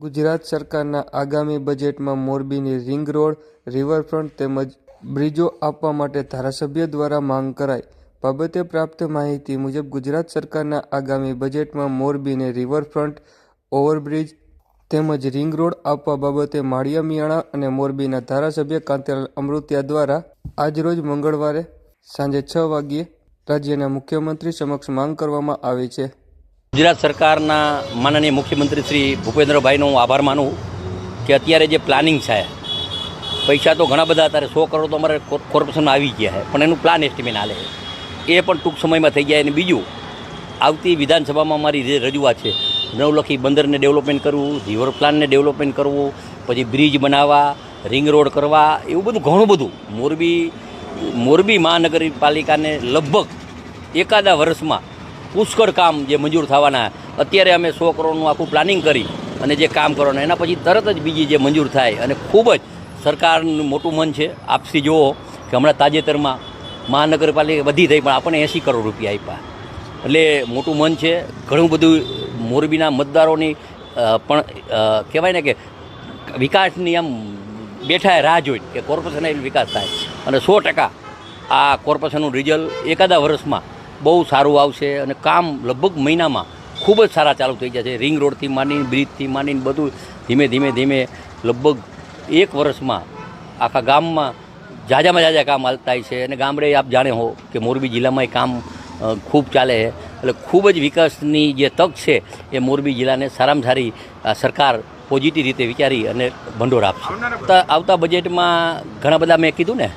ગુજરાત સરકારના આગામી બજેટમાં મોરબીની રિંગ રોડ, રિવરફ્રન્ટ તેમજ બ્રિજો આપવા માટે ધારાસભ્ય દ્વારા માંગ કરાઈ. બાબતે પ્રાપ્ત માહિતી મુજબ ગુજરાત સરકારના આગામી બજેટમાં મોરબીને રિવરફ્રન્ટ, ઓવરબ્રિજ તેમજ રિંગ રોડ આપવા બાબતે માળિયા મિયાણા અને મોરબીના ધારાસભ્ય કાંતિલાલ અમૃતિયા દ્વારા આજરોજ મંગળવારે સાંજે છ વાગ્યે રાજ્યના મુખ્યમંત્રી સમક્ષ માંગ કરવામાં આવી છે. ગુજરાત સરકારના માનનીય મુખ્યમંત્રી શ્રી ભૂપેન્દ્રભાઈનો હું આભાર માનું કે અત્યારે જે પ્લાનિંગ છે, પૈસા તો ઘણા બધા અત્યારે સો કરોડ તો અમારે કોર્પોરેશનમાં આવી ગયા છે, પણ એનું પ્લાન એસ્ટિમેટ હાલે એ પણ ટૂંક સમયમાં થઈ જાય અને બીજું, આવતી વિધાનસભામાં મારી જે રજૂઆત છે, નવલખી બંદરને ડેવલપમેન્ટ કરવું રિવર પ્લાનને ડેવલપમેન્ટ કરવું, પછી બ્રિજ બનાવવા રિંગ રોડ કરવા, એવું બધું ઘણું બધું. મોરબી મોરબી મહાનગરપાલિકાને લગભગ એકાદા વર્ષમાં પુષ્કળ કામ જે મંજૂર થવાના. અત્યારે અમે સો કરોડનું આખું પ્લાનિંગ કરી અને જે કામ કરવાનું, એના પછી તરત જ બીજી જે મંજૂર થાય અને ખૂબ જ સરકારનું મોટું મન છે. આપસી જુઓ કે હમણાં તાજેતરમાં મહાનગરપાલિકા વધી થઈ, પણ આપણને એંસી કરોડ રૂપિયા આપ્યા. એટલે મોટું મન છે. ઘણું બધું મોરબીના મતદારોની પણ કહેવાય ને કે વિકાસની આમ બેઠા રાહ જોઈ કે કોર્પોરેશન વિકાસ થાય. અને સો ટકા આ કોર્પોરેશનનું રિઝલ્ટ એકાદા વર્ષમાં બહુ સારું આવશે અને કામ લગભગ મહિનામાં ખૂબ જ સારા ચાલુ થઈ જશે. રિંગ રોડથી માંડીને બ્રિજથી માંડીને બધું ધીમે ધીમે ધીમે લગભગ એક વર્ષમાં આખા ગામમાં જાજામાં જાજા કામ હાલતા છે. અને ગામડે આપ જાણે હો કે મોરબી જિલ્લામાં એ કામ ખૂબ ચાલે છે. એટલે ખૂબ જ વિકાસની જે તક છે એ મોરબી જિલ્લાને સારામાં સારી સરકાર પોઝિટિવ રીતે વિચારી અને ભંડોળ આપશે. આવતા બજેટમાં ઘણા બધા મેં કીધું ને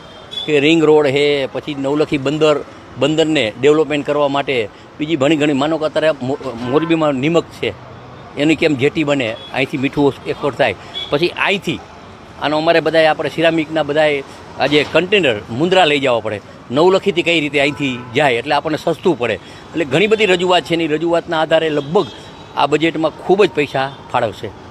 કે રિંગ રોડ છે, પછી નવલખી બંદર બંદરને ડેવલપમેન્ટ કરવા માટે બીજી ઘણી ઘણી માનો કે અત્યારે મોરબીમાં નિમક છે. એની કેમ જેટી બને, અહીંથી મીઠું એક્સપોર્ટ થાય. પછી અહીંથી, આનો અમારે બધાએ આપણે સિરામિકના બધાએ આજે કન્ટેનર મુંદ્રા લઈ જવા પડે. નવલખીથી કઈ રીતે અહીંથી જાય એટલે આપણને સસ્તું પડે. એટલે ઘણી બધી રજૂઆત છે, એની રજૂઆતના આધારે લગભગ આ બજેટમાં ખૂબ જ પૈસા ફાળવશે.